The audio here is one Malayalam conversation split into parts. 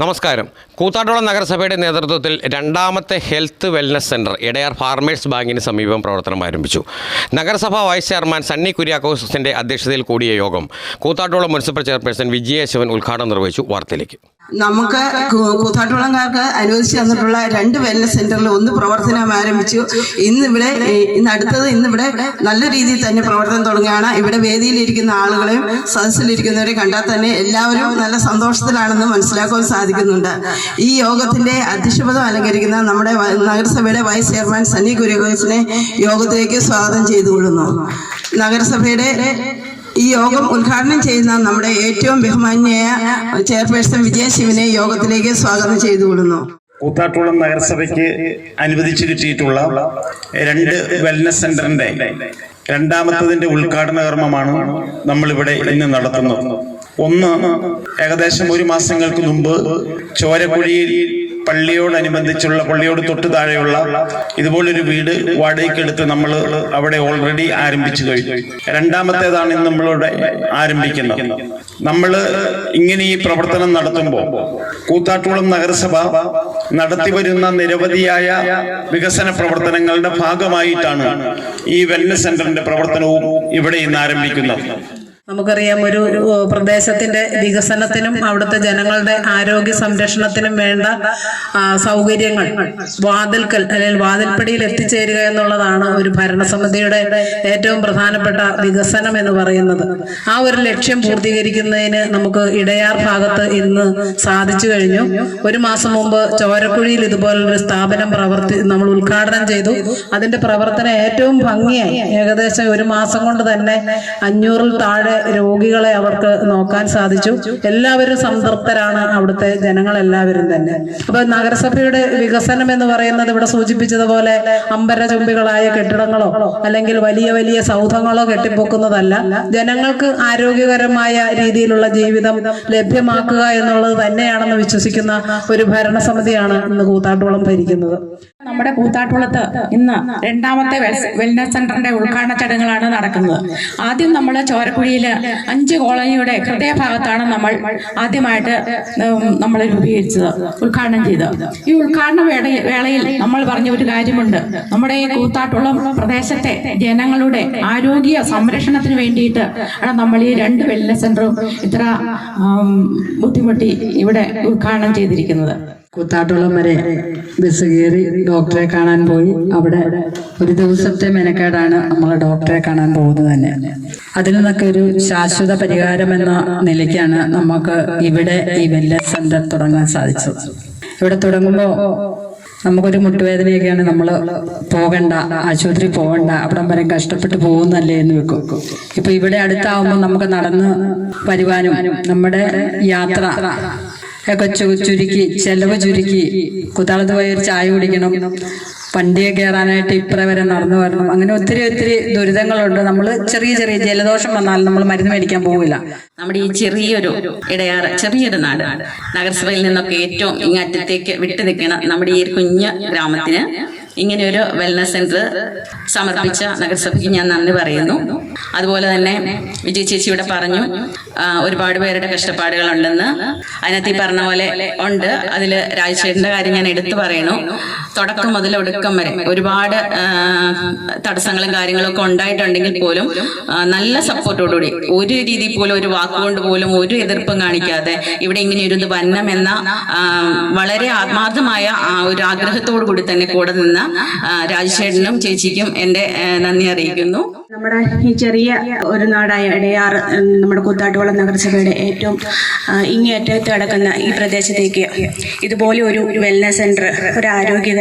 നമസ്കാരം. കൂത്താട്ടുള നഗരസഭയുടെ നേതൃത്വത്തിൽ രണ്ടാമത്തെ health wellness centre Edayar farmers ബാങ്കിന് സമീപം പ്രവർത്തനം ആരംഭിച്ചു. നഗരസഭാ വൈസ് ചെയർമാൻ സണ്ണി കുര്യാക്കോസിന്റെ അധ്യക്ഷതയിൽ കൂടിയ യോഗം കൂത്താട്ടുള മുനിസിപ്പൽ ചെയർപേഴ്സൺ വിജയ ശിവൻ ഉദ്ഘാടനം നിർവഹിച്ചു. വാർത്തയിലേക്ക്. നമുക്ക് കൂത്താട്ടുകുളംകാർക്ക് അനുവദിച്ചു തന്നിട്ടുള്ള രണ്ട് വെൽനസ് സെന്ററിൽ ഒന്ന് പ്രവർത്തനം ആരംഭിച്ചു. ഇന്നിവിടെ ഇന്ന് അടുത്തത് ഇന്നിവിടെ നല്ല രീതിയിൽ തന്നെ പ്രവർത്തനം തുടങ്ങുകയാണ്. ഇവിടെ വേദിയിലിരിക്കുന്ന ആളുകളെയും സദസ്സിലിരിക്കുന്നവരെ കണ്ടാൽ തന്നെ എല്ലാവരും നല്ല സന്തോഷത്തിലാണെന്ന് മനസ്സിലാക്കാൻ സാധിക്കുന്നുണ്ട്. ഈ യോഗത്തിന്റെ അധ്യക്ഷപദം അലങ്കരിക്കുന്ന നമ്മുടെ നഗരസഭയുടെ വൈസ് ചെയർമാൻ സനി കുര്യകോസിനെ യോഗത്തിലേക്ക് സ്വാഗതം ചെയ്തുകൊള്ളുന്നു. നഗരസഭയുടെ ഈ യോഗം ഉദ്ഘാടനം ചെയ്യുന്ന നമ്മുടെ ഏറ്റവും ബഹുമാന്യായ ചെയർപേഴ്സൺ വിജയ ശിവനെ യോഗത്തിലേക്ക് സ്വാഗതം ചെയ്തുകൊള്ളുന്നു കൂത്താട്ടുളം നഗരസഭയ്ക്ക് അനുവദിച്ചു കിട്ടിയിട്ടുള്ള രണ്ട് വെൽനസ് സെന്ററിന്റെ രണ്ടാമത്തതിന്റെ ഉദ്ഘാടന കർമ്മമാണ് നമ്മളിവിടെ ഇന്ന് നടത്തുന്നത്. ഒന്ന് ഏകദേശം ഒരു മാസങ്ങൾക്ക് മുമ്പ് ചോരക്കുഴിയിൽ പള്ളിയോടനുബന്ധിച്ചുള്ള പള്ളിയോട് തൊട്ട് താഴെയുള്ള ഇതുപോലൊരു വീട് വാടകയ്ക്കെടുത്ത് നമ്മൾ അവിടെ ഓൾറെഡി ആരംഭിച്ചു കഴിഞ്ഞു. രണ്ടാമത്തേതാണ് ഇന്ന് നമ്മളിവിടെ ആരംഭിക്കുന്നത്. നമ്മൾ ഇങ്ങനെ ഈ പ്രവർത്തനം നടത്തുമ്പോൾ കൂത്താട്ടുകുളം നഗരസഭ നടത്തിവരുന്ന നിരവധിയായ വികസന പ്രവർത്തനങ്ങളുടെ ഭാഗമായിട്ടാണ് ഈ വെൽനസ് സെന്ററിന്റെ പ്രവർത്തനവും ഇവിടെ ഇന്ന് ആരംഭിക്കുന്നത്. നമുക്കറിയാം ഒരു പ്രദേശത്തിന്റെ വികസനത്തിനും അവിടുത്തെ ജനങ്ങളുടെ ആരോഗ്യ സംരക്ഷണത്തിനും വേണ്ട സൗകര്യങ്ങൾ വാതിൽക്കൽ അല്ലെങ്കിൽ വാതിൽപ്പടിയിൽ എത്തിച്ചേരുക എന്നുള്ളതാണ് ഒരു ഭരണസമിതിയുടെ ഏറ്റവും പ്രധാനപ്പെട്ട വികസനം എന്ന് പറയുന്നത്. ആ ഒരു ലക്ഷ്യം പൂർത്തീകരിക്കുന്നതിന് നമുക്ക് ഇടയാർ ഭാഗത്ത് ഇന്ന് സാധിച്ചു കഴിഞ്ഞു. ഒരു മാസം മുമ്പ് ചോരക്കുഴിയിൽ ഇതുപോലൊരു സ്ഥാപനം പ്രവർത്തി നമ്മൾ ഉദ്ഘാടനം ചെയ്തു. അതിന്റെ പ്രവർത്തനം ഏറ്റവും ഭംഗിയായി. ഏകദേശം ഒരു മാസം കൊണ്ട് തന്നെ അഞ്ഞൂറിൽ താഴെ രോഗികളെ അവർക്ക് നോക്കാൻ സാധിച്ചു. എല്ലാവരും സംതൃപ്തരാണ് അവിടുത്തെ ജനങ്ങളെല്ലാവരും തന്നെ. അപ്പൊ നഗരസഭയുടെ വികസനം എന്ന് പറയുന്നത് ഇവിടെ സൂചിപ്പിച്ചതുപോലെ അമ്പര ചുംബികളായ കെട്ടിടങ്ങളോ അല്ലെങ്കിൽ വലിയ വലിയ സൗധങ്ങളോ കെട്ടിപ്പൊക്കുന്നതല്ല. ജനങ്ങൾക്ക് ആരോഗ്യകരമായ രീതിയിലുള്ള ജീവിതം ലഭ്യമാക്കുക എന്നുള്ളത് തന്നെയാണെന്ന് വിശ്വസിക്കുന്ന ഒരു ഭരണസമിതിയാണ് ഇന്ന് കൂത്താട്ടോളം ഭരിക്കുന്നത്. നമ്മുടെ കൂത്താട്ടുളത്ത് ഇന്ന് രണ്ടാമത്തെ വെൽനസ് സെന്ററിന്റെ ഉദ്ഘാടന ചടങ്ങുകളാണ് നടക്കുന്നത്. ആദ്യം നമ്മൾ ചോരക്കുഴിയിൽ അഞ്ച് കോളനിയുടെ ഹൃദയഭാഗത്താണ് നമ്മൾ ആദ്യമായിട്ട് നമ്മൾ രൂപീകരിച്ചത് ഉദ്ഘാടനം ചെയ്തത്. ഈ ഉദ്ഘാടന വേളയിൽ നമ്മൾ പറഞ്ഞ ഒരു കാര്യമുണ്ട്. നമ്മുടെ ഈ കൂത്താട്ടുളം പ്രദേശത്തെ ജനങ്ങളുടെ ആരോഗ്യ സംരക്ഷണത്തിന് വേണ്ടിയിട്ട് ആണ് നമ്മൾ ഈ രണ്ട് വെൽനസ് സെന്ററും ഇത്ര ബുദ്ധിമുട്ടി ഇവിടെ ഉദ്ഘാടനം ചെയ്തിരിക്കുന്നത്. കൂത്താട്ടുളം വരെ ബസ് കയറി ഡോക്ടറെ കാണാൻ പോയി. അവിടെ ഒരു ദിവസത്തെ മെനക്കേടാണ് നമ്മൾ ഡോക്ടറെ കാണാൻ പോകുന്നത് തന്നെ. അതിൽ നിന്നൊക്കെ ഒരു ശാശ്വത പരിഹാരം എന്ന നിലയ്ക്കാണ് നമുക്ക് ഇവിടെ ഈ വെല്ല സെന്റർ തുടങ്ങാൻ സാധിച്ചത്. ഇവിടെ തുടങ്ങുമ്പോൾ നമുക്കൊരു മുട്ടുവേദനയൊക്കെയാണ് നമ്മൾ പോകണ്ട ആശുപത്രി പോകണ്ട അവിടം വരെ കഷ്ടപ്പെട്ട് പോകുന്നല്ലേ എന്ന് വെക്കും. ഇപ്പൊ ഇവിടെ അടുത്താവുമ്പോൾ നമുക്ക് നടന്ന് വരുവാനും നമ്മുടെ യാത്ര ഒക്കെ ചുരുക്കി ചെലവ് ചുരുക്കി കുത്താളത്ത് പോയി ഒരു ചായ കുടിക്കണം. വണ്ടി കയറാനായിട്ട് ഇപ്പറ വരെ നടന്നു വരണം. അങ്ങനെ ഒത്തിരി ഒത്തിരി ദുരിതങ്ങളുണ്ട്. നമ്മൾ ചെറിയ ചെറിയ ജലദോഷം വന്നാൽ നമ്മൾ മരുന്ന് മേടിക്കാൻ പോവില്ല. നമ്മുടെ ഈ ചെറിയൊരു ഇടയാറ് ചെറിയൊരു നാട്. നഗരസഭയിൽ നിന്നൊക്കെ ഏറ്റവും ഇങ്ങറ്റത്തേക്ക് വിട്ടു നിൽക്കുന്ന നമ്മുടെ ഈ കുഞ്ഞ് ഗ്രാമത്തിന് ഇങ്ങനെ ഒരു വെൽനസ് സെന്റർ സമർപ്പിച്ച നഗരസഭയ്ക്ക് ഞാൻ നന്ദി പറയുന്നു. അതുപോലെ തന്നെ വിജയ് ചേച്ചി ഇവിടെ പറഞ്ഞു ഒരുപാട് പേരുടെ കഷ്ടപ്പാടുകളുണ്ടെന്ന്. അതിനകത്ത് ഈ പറഞ്ഞ പോലെ ഉണ്ട്. അതിൽ രാജശേഖരന്റെ കാര്യം ഞാൻ എടുത്തു പറയുന്നു. തുടക്കം മുതൽ ഒടുക്കം വരെ ഒരുപാട് തടസ്സങ്ങളും കാര്യങ്ങളൊക്കെ ഉണ്ടായിട്ടുണ്ടെങ്കിൽ പോലും നല്ല സപ്പോർട്ടോടുകൂടി ഒരു രീതി പോലും ഒരു വാക്കുകൊണ്ട് പോലും ഒരു എതിർപ്പും കാണിക്കാതെ ഇവിടെ ഇങ്ങനെ ഒരു വന്നം എന്ന വളരെ ആത്മാർത്ഥമായ ഒരു ആഗ്രഹത്തോടു കൂടി തന്നെ കൂടെ നിന്ന രാജശേഖരനും ചേച്ചിക്കും എന്റെ നന്ദി അറിയിക്കുന്നു. നമ്മുടെ ഈ ചെറിയ ഒരു നാടായ ഇടയാർ നമ്മുടെ കൂത്താട്ടുകുളം നഗരസഭയുടെ ഏറ്റവും ഇങ്ങേറ്റത്ത് കിടക്കുന്ന ഈ പ്രദേശത്തേക്ക് ഇതുപോലെ ഒരു വെൽനസ് സെന്റർ ഒരു ആരോഗ്യ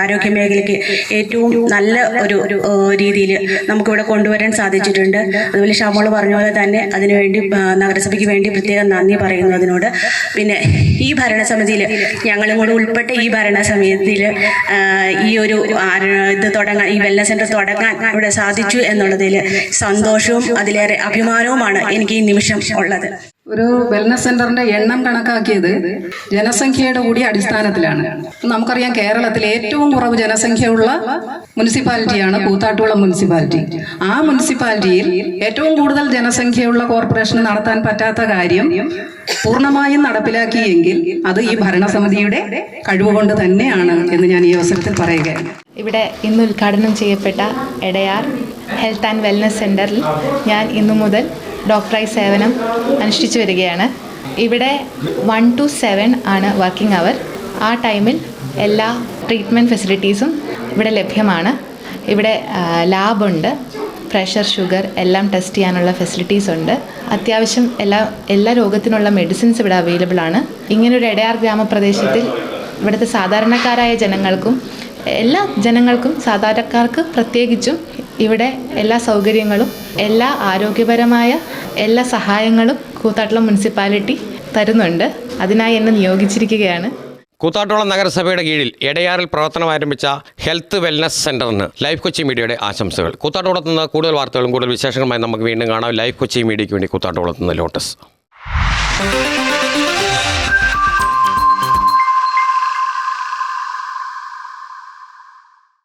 ആരോഗ്യ മേഖലയ്ക്ക് ഏറ്റവും നല്ല ഒരു രീതിയിൽ നമുക്കിവിടെ കൊണ്ടുവരാൻ സാധിച്ചിട്ടുണ്ട്. അതുപോലെ ഷാമോൾ പറഞ്ഞ പോലെ തന്നെ അതിനുവേണ്ടി നഗരസഭയ്ക്ക് വേണ്ടി പ്രത്യേകം നന്ദി പറയുന്നു അതിനോട്. പിന്നെ ഈ ഭരണസമിതിയിൽ ഞങ്ങളും കൂടെ ഉൾപ്പെട്ട ഈ ഭരണസമിതിയിൽ ഈ ഒരു ഇത് തുടങ്ങാൻ ഈ വെൽനസ് സെന്റർ തുടങ്ങാൻ ഇവിടെ സാധിച്ചു എന്നുള്ളതിൽ സന്തോഷവും അതിലേറെ അഭിമാനവുമാണ് എനിക്ക് ഈ നിമിഷം ഉള്ളത്. ഒരു വെൽനസ് സെന്ററിന്റെ എണ്ണം കണക്കാക്കിയത് ജനസംഖ്യയുടെ കൂടി അടിസ്ഥാനത്തിലാണ്. നമുക്കറിയാം കേരളത്തിൽ ഏറ്റവും കുറവ് ജനസംഖ്യയുള്ള മുനിസിപ്പാലിറ്റിയാണ് കൂത്താട്ടുകുളം മുനിസിപ്പാലിറ്റി. ആ മുനിസിപ്പാലിറ്റിയിൽ ഏറ്റവും കൂടുതൽ ജനസംഖ്യയുള്ള കോർപ്പറേഷൻ നടത്താൻ പറ്റാത്ത കാര്യം പൂർണമായും നടപ്പിലാക്കിയെങ്കിൽ അത് ഈ ഭരണസമിതിയുടെ കഴിവുകൊണ്ട് തന്നെയാണ് എന്ന് ഞാൻ ഈ അവസരത്തിൽ പറയുകയാണ്. ഇവിടെ ഇന്ന് ഉദ്ഘാടനം ചെയ്യപ്പെട്ട എടയാർ ഹെൽത്ത് ആൻഡ് വെൽനസ് സെന്ററിൽ ഞാൻ ഇന്നു മുതൽ ഡോക്ടറായി സേവനം അനുഷ്ഠിച്ചു വരികയാണ്. ഇവിടെ വൺ ടു സെവൻ ആണ് വർക്കിംഗ് അവർ ആ ടൈമിൽ എല്ലാ ട്രീറ്റ്മെന്റ് ഫെസിലിറ്റീസും ഇവിടെ ലഭ്യമാണ്. ഇവിടെ ലാബുണ്ട് പ്രഷർ ഷുഗർ എല്ലാം ടെസ്റ്റ് ചെയ്യാനുള്ള ഫെസിലിറ്റീസ് ഉണ്ട്. അത്യാവശ്യം എല്ലാ എല്ലാ രോഗത്തിനുള്ള മെഡിസിൻസ് ഇവിടെ അവൈലബിൾ ആണ്. ഇങ്ങനൊരു എടയാർ ഗ്രാമപ്രദേശത്തിൽ ഇവിടുത്തെ സാധാരണക്കാരായ ജനങ്ങൾക്കും എല്ലാ ജനങ്ങൾക്കും സാധാരണക്കാർക്ക് പ്രത്യേകിച്ചും ഇവിടെ എല്ലാ സൗകര്യങ്ങളും എല്ലാ ആരോഗ്യപരമായ എല്ലാ സഹായങ്ങളും കൂത്താട്ടുളം മുനിസിപ്പാലിറ്റി തരുന്നുണ്ട്. അതിനായി എന്നെ നിയോഗിച്ചിരിക്കുകയാണ്. കൂത്താട്ടോളം നഗരസഭയുടെ കീഴിൽ എടയാറിൽ പ്രവർത്തനം ആരംഭിച്ച ഹെൽത്ത് വെൽനസ് സെന്ററിന് ലൈഫ് കൊച്ചി മീഡിയയുടെ ആശംസകൾ. കൂത്താട്ടോളത്ത് നിന്ന് കൂടുതൽ വാർത്തകളും കൂടുതൽ വിശേഷങ്ങളുമായി നമുക്ക് വീണ്ടും കാണാം. ലൈഫ് കൊച്ചി മീഡിയയ്ക്ക് വേണ്ടി കൂത്താട്ടോളത്ത് നിന്ന് ലോട്ടസ്.